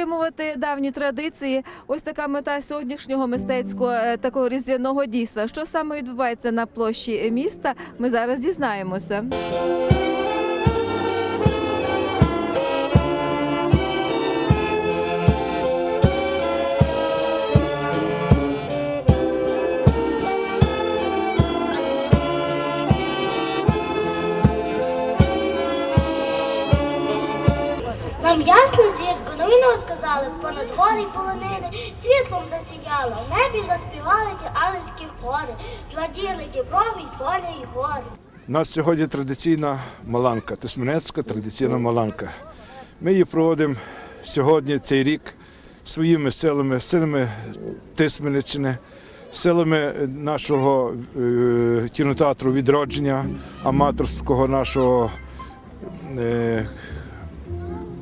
підтримувати давні традиції. Ось така мета сьогоднішнього мистецького е, такого різдвяного дійства. Що саме відбувається на площі міста? Ми зараз дізнаємося. Нам ясно зірка, новину сказали, понад гори полонини, світлом засіяла, в небі заспівали ті ангельські хори, зладіли діброві поля й гори. У нас сьогодні традиційна маланка, Тисменецька традиційна маланка. Ми її проводимо сьогодні, цей рік, своїми силами, силами Тисменеччини, силами нашого е, кінотеатру відродження, аматорського нашого е,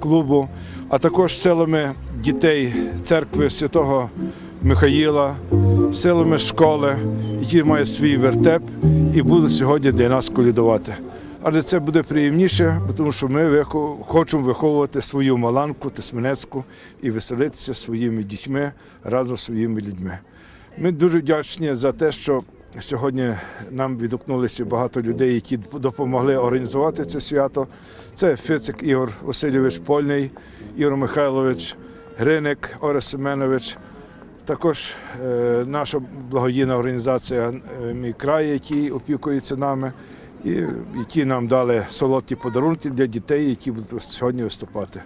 клубу, а також силами дітей церкви святого Михаїла, силами школи, які мають свій вертеп і будуть сьогодні для нас колідувати. Але це буде приємніше, тому що ми хочемо виховувати свою маланку Тисменецьку і веселитися своїми дітьми разом з своїми людьми. Ми дуже вдячні за те, що сьогодні нам відгукнулися багато людей, які допомогли організувати це свято. Це Фицик Ігор Васильович Польний, Ігор Михайлович, Гриник Орес Семенович. Також е, наша благодійна організація е, Мій край, які опікуються нами, і які нам дали солодкі подарунки для дітей, які будуть сьогодні виступати.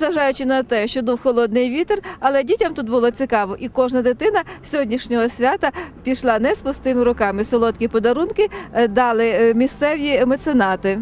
Незважаючи на те, що дув холодний вітер, але дітям тут було цікаво, і кожна дитина сьогоднішнього свята пішла не з пустими руками. Солодкі подарунки е, дали е, місцеві меценати.